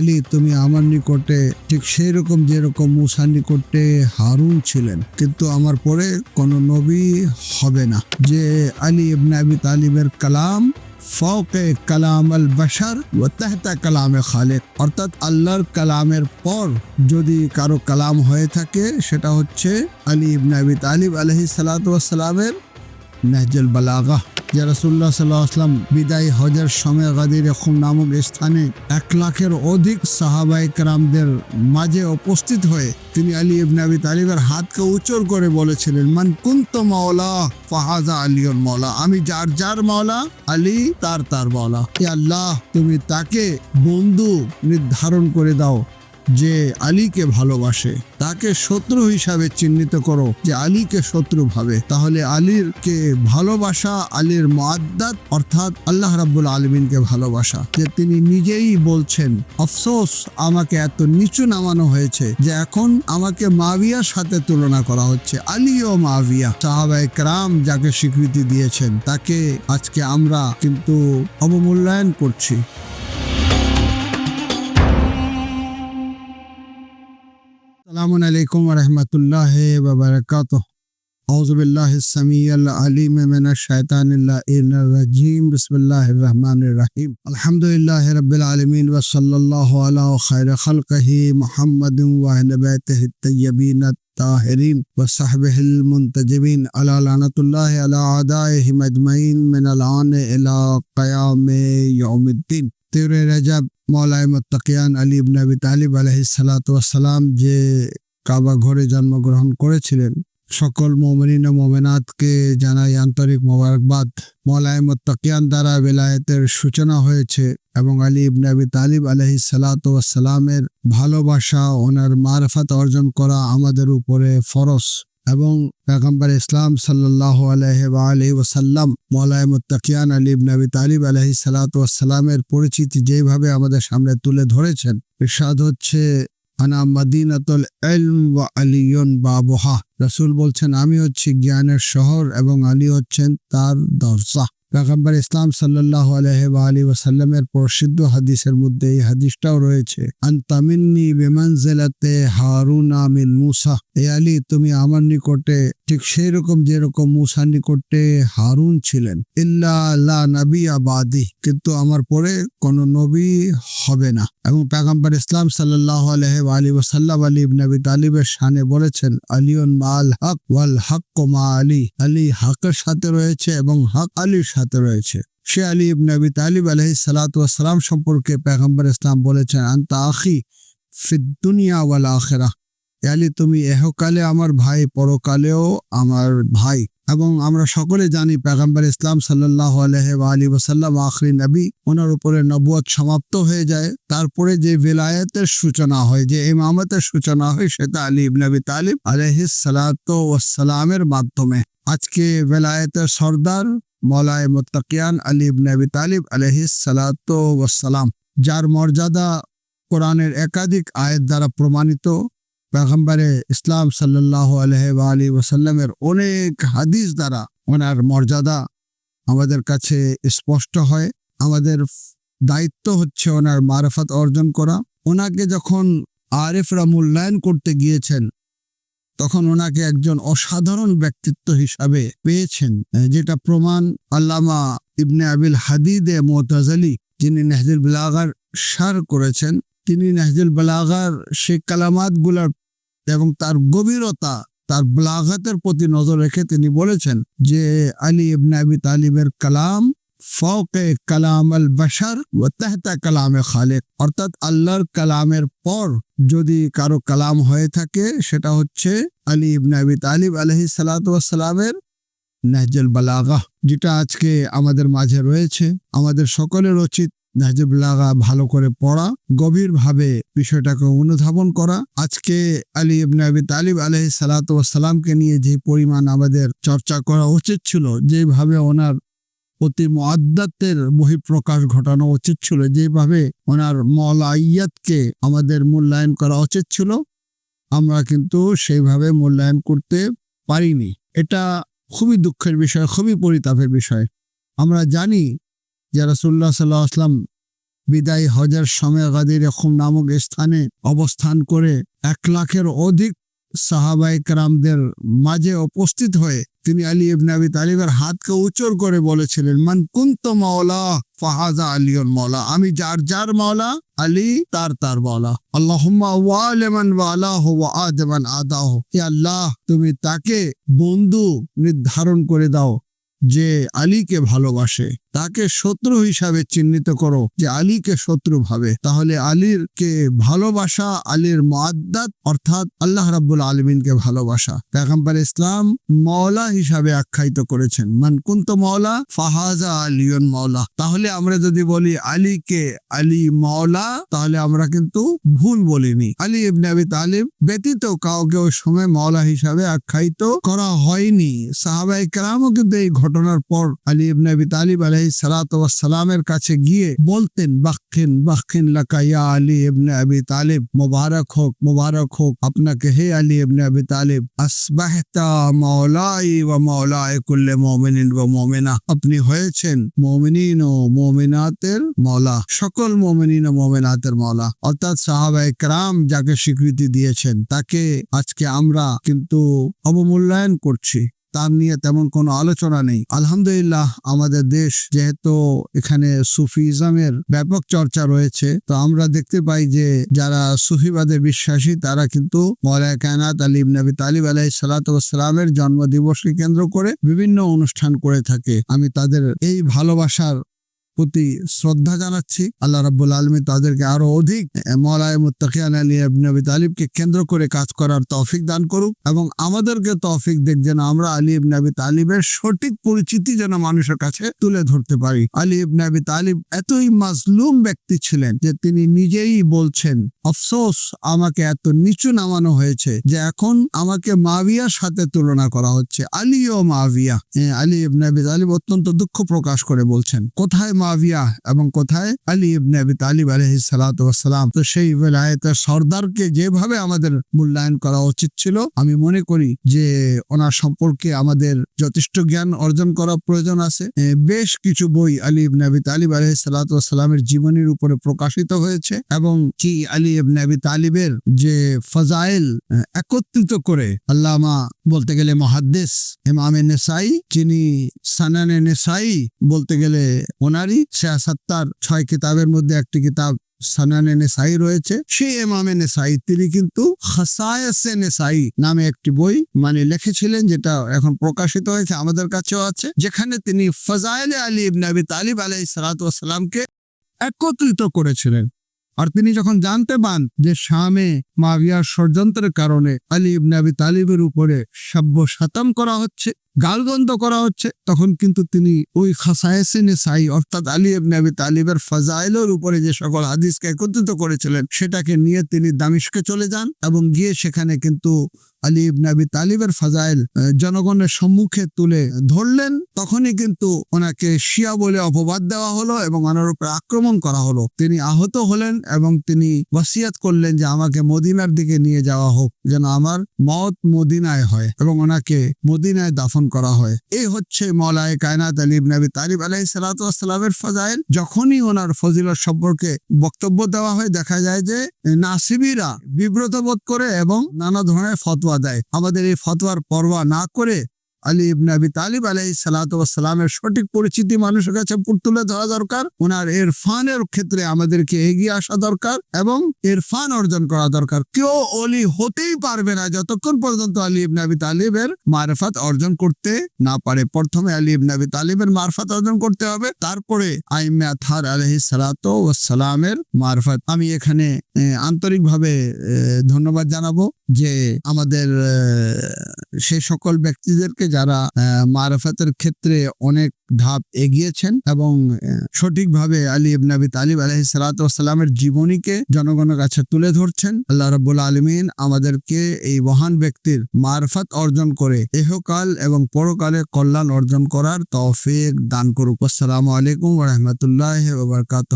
আলী, তুমি আমার নিকটে ঠিক সেই রকম যেরকম মুসার নিকটে হারুন ছিলেন, কিন্তু আমার পরে কোনো নবী হবে না। যে আলী ইবনে আবি তালিবের কালাম ফৌকে কালাম আল বাসার ও তেহতা কালামে খালেক। অর্থাৎ আল্লাহর কালামের পর যদি কারও কালাম হয়ে থাকে, সেটা হচ্ছে আলী ইবনে আবি তালিব আলহি সালাতামের নাহজুল বালাগা। যে রসুল্লাহ সাল্লাহ আসলাম বিদায় হজের সময় গাদির খুম নামক স্থানে এক লাখের অধিক সাহাবাই কারামদের মাঝে উপস্থিত হয়ে তিনি আলী ইবনে আবি তালিবের হাতকে উচর করে বলেছিলেন, মান কুন্ত মাওলা ফাহাজা আলিয়র মাওলা, আমি যার যার মাওলা, আলী তার তার মাওলা। আল্লাহ, তুমি তাকে বন্ধু নির্ধারণ করে দাও। যে আলীকে ভালোবাসে, তাকে শত্রু হিসাবে চিহ্নিত করো। যে আলীকে শত্রু ভাবে, তাহলে আলীরকে ভালোবাসা, আলীর মাদ্দাত অর্থাৎ আল্লাহ রাব্বুল আলমিনকে ভালোবাসা। যে তিনি নিজেই বলছেন, আফসোস, আমাকে এত নিচু নামানো হয়েছে যে এখন আমাকে মাবিয়ার সাথে তুলনা করা হচ্ছে। আলী ও মাবিয়া সাহাবাই ক্রাম যাকে স্বীকৃতি দিয়েছেন, তাকে আজকে আমরা কিন্তু অবমূল্যায়ন করছি। السلام علیکم ورحمۃ اللہ وبرکاتہ۔ اعوذ باللہ السمیع العلیم من الشیطان اللعین الرجیم۔ بسم اللہ الرحمن الرحیم۔ الحمدللہ رب العالمین وصلی اللہ علی خیر خلقہ محمد وعن بیتہ الطیبین الطاہرین وصحبہ المنتجبین۔ علی لعنت اللہ علی عدائہم اجمعین من الان الى قیام یوم الدین۔ তেরে রাজাব মৌলায় মোত্তাকিয়ান আলী ইবনে আবি তালিব আলহি সালাম যে কাবা ঘরে জন্মগ্রহণ করেছিলেন। সকল মোমিন ও মোমেনাতকে জানাই আন্তরিক মোবারকবাদ। মৌলায় মোত্তাকিয়ান দ্বারা বেলায়েতের সূচনা হয়েছে এবং আলী ইবনে আবি তালিব আলহি সালামের ভালোবাসা, ওনার মারফাত অর্জন করা আমাদের উপরে ফরস এবং পেগম্বর ইসলাম সাল্লাহ আলহ আলহি ওসাল্লাম মৌলায় মুত্তাকিয়ান আলী নবী তালিব আলহি সালাতামের পরিচিতি যেভাবে আমাদের সামনে তুলে ধরেছেন, ইরশাদ হচ্ছে, আনা মদিনাতুল এলম ওয়া আলিয়ন বাবহা। রসুল বলছেন, আমি হচ্ছি জ্ঞানের শহর এবং আলী হচ্ছেন তার দরজা। পেগম্বর ইসলাম সাল্লাহ আলহ আলী ওসাল্লামের প্রসিদ্ধ হাদিসের মধ্যে এই হাদিসটাও রয়েছে আন্তামিন্নি বিমানজেলাতে হারুন আমিন মুসা এ আলী, তুমি আমার নিকটে ঠিক সেই রকম যেরকম মুসার নিকটে হারুন ছিলেন ইল্লা নবী আবাদি কিন্তু আমার পরে কোনো নবী হবে না এবং পেগম্বর ইসলাম সাল্লাহ আলহ আলী ওসাল্লাম আলী নবী তালিবের শানে বলেছেন, আলিউন মাল হক, ওয়াল হক মা আলী আলী হকের সাথে রয়েছে এবং হক আলীর রয়েছে। সে আলী ইবনে আবি তালিব আলহি সালাম সম্পর্কে পেগম্বর ইসলাম বলেছেন, আন্তা আখি ফিদ্দুনিয়া ওয়াল আখেরা। আলী, তুমি এহকালে আমার ভাই, পরকালেও আমার ভাই। এবং আমরা সকলে জানি পেগাম্বর ইসলাম সাল্লাহ আলহ আলী ওসাল্লাম আখরি নবী, ওনার উপরে নবুয়ত সমাপ্ত হয়ে যায়। তারপরে যে বেলায়েতের সূচনা হয়, যে ইমামতের সূচনা হয়, সেটা আলী ইবনবী তালিব আলহিস সালামের মাধ্যমে। আজকে বেলায়েতের সর্দার মৌলায় মোত্তাকিয়ান আলী ইবনবী তালিব আলহিস সালাম যার মর্যাদা কোরআনের একাধিক আয়ের দ্বারা প্রমাণিত। পেগম্বরে ইসলাম সাল্লাহ আলহ আলী ওসাল্লামের অনেক হাদিস দ্বারা ওনার মর্যাদা আমাদের কাছে স্পষ্ট হয়। আমাদের দায়িত্ব হচ্ছে ওনার মারফত অর্জন করা। ওনাকে যখন আরেফরা মূল্যায়ন করতে গিয়েছেন তখন ওনাকে একজন অসাধারণ ব্যক্তিত্ব হিসাবে পেয়েছেন যেটা প্রমাণ আল্লামা ইবনে আবিল হাদিদে মোতাজালি, যিনি নেহজুল বিলাগার সার করেছেন। তিনি নাহজুল বালাগার সে কালামাতগুলার এবং তার গভীরতা, তার ব্লাগাতের প্রতি নজর রেখে তিনি বলেছেন যে আলী ইবনে আবি তালিবের কালাম ফৌকে কালাম আল বাসার ও তেহতা কালামে খালেক অর্থাৎ আল্লাহর কালামের পর যদি কারও কালাম হয়ে থাকে, সেটা হচ্ছে আলী ইবনে আবি তালিব আলহি সালাতামের নাহজুল বালাগা, যেটা আজকে আমাদের মাঝে রয়েছে। আমাদের সকলের উচিত নাহজুবুল্লাহা ভালো করে পড়া, গভীরভাবে বিষয়টাকে অনুধাবন করা। আজকে আলী ইবনে আবি তালিব আলহ সালাতামকে নিয়ে যে পরিমাণ আমাদের চর্চা করা উচিত ছিল, যেভাবে ওনার প্রতি মোয়াদ্দাতের বহিঃপ্রকাশ ঘটানো উচিত ছিল। যেভাবে ওনার মলাইয়াতকে আমাদের মূল্যায়ন করা উচিত ছিল, আমরা কিন্তু সেইভাবে মূল্যায়ন করতে পারিনি। এটা খুবই দুঃখের বিষয়, খুবই পরিতাপের বিষয়। আমরা জানি যে রসুল্লাহ সাল্লাহ আসলাম বিদায় হজার সময় গাদির খুম নামক স্থানে অবস্থান করে এক লাখের অধিক সাহাবাই কারামদের মাঝে উপস্থিত হয়ে তিনি আলী ইবনে আবি তালিবের হাতকে উচর করে বলেছিলেন, মান কুন্ত মাওলা ফাহাজা আলিয়ন মাওলা, আমি যার যার মাওলা, আলী তার তার মাওলা। আল্লাহুম্মা ওয়ালেমান ওয়ালাহ ওয়া আদমান আদাহ। হে আল্লাহ, তুমি তাকে বন্ধু নির্ধারণ করে দাও। যে আলীকে ভালোবাসে, তাকে শত্রু হিসাবে চিহ্নিত করো। যে আলীকে শত্রু ভাবে, তাহলে আলীর কে ভালোবাসা, আলীর মাদ্দাত অর্থাৎ আল্লাহ রাব্বুল আলমিনকে ভালোবাসা। পেগম্বর ইসলাম মওলা হিসাবে আখ্যায়িত করেছেন। মান কুন্ত মওলা, ফাহাজা আলিয়ন মওলা। তাহলে আমরা যদি বলি আলীকে আলী মওলা, তাহলে আমরা কিন্তু ভুল বলিনি। আলী ইবনে আবি তালিব ব্যতীত কাউকে ওই সময় মওলা হিসাবে আখ্যায়িত করা হয়নি। সাহাবাই কেরামও কিন্তু এই ঘটনার পর আলী ইবনে তালিব আলহি সালাতামের কাছে গিয়ে বলতেন বাক্ষিন বাক্ষিন লাকাইয়া আলী ইবনে আবি তালিব, মোবারক হোক মোবারক হোক, আপনাকে হে আলী ইবনে আবি তালিব, আসবাহতা মাওলাই ওয়া মাওলায় কুল্লে মুমিনিন ওয়া মুমিনা, আপনি হয়েছেন মুমিনিন ও মুমিনাতের মাওলা, সকল মুমিনিন ও মুমিনাতের মাওলা, অর্থাৎ সাহাবা একরাম যাকে স্বীকৃতি দিয়েছেন, তাকে আজকে আমরা কিন্তু অবমূল্যায়ন করছি। তার নিয়ে তেমন কোনো আলোচনা নেই। আলহামদুলিল্লাহ, আমাদের দেশ যেহেতু এখানে সুফিজমের ব্যাপক চর্চা রয়েছে, তো আমরা দেখতে পাই যে যারা সুফিবাদে বিশ্বাসী, তারা কিন্তু মৌলায় কায়নাত আলী নবী তালিব আলাই সালাতামের জন্ম দিবসকে কেন্দ্র করে বিভিন্ন অনুষ্ঠান করে থাকে। আমি তাদের এই ভালোবাসার প্রতি শ্রদ্ধা জানাচ্ছি। আল্লাহ রাব্বুল আলমী তাদেরকে আরও অধিক মৌলায় তালিবকে কেন্দ্র করে কাজ করার তৌফিক দান করুক এবং আমাদেরকে তৌফিক দেখ যেন আমরা আলী ইবনে আবি তালিবের সঠিক পরিচিতি যেন মানুষের কাছে তুলে ধরতে পারি। আলী ইবনে আবি তালিব এতই মাজলুম ব্যক্তি ছিলেন যে তিনি নিজেই বলছেন আফসোস আমাকে এত নিচু নামানো হয়েছে যে এখন আমাকে মাবিয়ার সাথে তুলনা করা হচ্ছে। আলী ও হ্যাঁ, আলী ইবনে আবি তালিব অত্যন্ত দুঃখ প্রকাশ করে বলছেন কোথায় মাবিয়া এবং কোথায়? আলী ইবনে আবি তালিব আলহি সালাম। তো সেই বেলায়েতের সর্দারকে যেভাবে আমাদের মূল্যায়ন করা উচিত ছিল, আমি মনে করি যে ওনার সম্পর্কে আমাদের যথেষ্ট জ্ঞান অর্জন করা প্রয়োজন আছে। বেশ কিছু বই আলী ইবনে আবি তালিব আলহি সালামের জীবনীর উপরে প্রকাশিত হয়েছে এবং কি আলী ইবনে আবি তালিবের যে ফজাইল একত্রিত করে আল্লামা বলতে গেলে মহাদ্দেশ ইমামে নেসাই, যিনি সানানে নেসাই বলতে গেলে ওনারই সিয়াসাত্তার ছয় কিতাবের মধ্যে একটি কিতাব সানানে নেসাই রয়েছে। সেই এমামে নেসাই, তিনি কিন্তু খাসায়াসে নেসাই নামে একটি বই মানে লিখেছিলেন, যেটা এখন প্রকাশিত হয়েছে, আমাদের কাছেও আছে, যেখানে তিনি ফজাইলে আলী ইবনে আবি তালিব আলাই সালাতামকে একত্রিত করেছিলেন। আর তিনি যখন জানতে পান যে শামে মাভিয়ার ষড়যন্ত্রের কারণে আলী ইবনে আবি তালিবের উপরে সাব্য সাতাম করা হচ্ছে গালগন্ধ করা হচ্ছে, তখন কিন্তু তিনি ওই খাসায়েসিনে সাই অর্থাৎ আলী আবি তালিবের ফাজাইলের উপরে যে সকল হাদিসকে একত্রিত করেছিলেন, সেটাকে নিয়ে তিনি দামিশকে চলে যান এবং গিয়ে সেখানে কিন্তু আলী আবি তালিবের ফাজাইল জনগণের সম্মুখে তুলে ধরলেন। তখনই কিন্তু ওনাকে শিয়া বলে অপবাদ দেওয়া হলো এবং ওনার উপরে আক্রমণ করা হলো। তিনি আহত হলেন এবং তিনি ওয়াসিয়াত করলেন যে আমাকে মদিনার দিকে নিয়ে যাওয়া হোক, যেন আমার মত মদিনায় হয় এবং ওনাকে মদিনায় দাফন করা হয়। এই হচ্ছে মৌলায় কায়নাত আলী নাবি তালিব আলাই সালাতামের ফজাইল। যখনই ওনার ফজিলত সম্পর্কে বক্তব্য দেওয়া হয়, দেখা যায় যে নাসিবিরা বিব্রত বোধ করে এবং নানা ধরনের ফতোয়া দেয়। আমাদের এই ফতোয়ার পরোয়া না করে আলী ইবনে আবি তালিব আলাই সালাতামের সঠিক পরিচিতি মানুষের কাছে তুলে ধরা দরকার। ওনার এরফানের ক্ষেত্রে আমাদেরকে এগিয়ে আসা দরকার এবং এরফান অর্জন করা দরকার। কেউ অলি হতেই পারবে না যতক্ষণ পর্যন্ত আলী ইবনে আবি তালিবের মারফাত অর্জন করতে না পারে। প্রথমে আলী ইবনে আবি তালিবের মারফাত অর্জন করতে হবে, তারপরে আইমে আথার আলহি সালাত সালামের মারফাত। আমি এখানে আন্তরিকভাবে ধন্যবাদ জানাব যে আমাদের সেই সকল ব্যক্তিদেরকে যারা মারফাতের ক্ষেত্রে অনেক ধাপ এগিয়েছেন এবং সঠিকভাবে আলী ইবনে আবি তালিব আলহি সালামের জীবনীকে জনগণের কাছে তুলে ধরছেন, আল্লাহ রব্বুল আলমিন আমাদেরকে এই মহান ব্যক্তির মারফাত অর্জন করে এহকাল এবং পরকালে কল্যাণ অর্জন করার তৌফিক দান করুক। আসসালামু আলাইকুম রহমতুল্লাহ বাবরকাত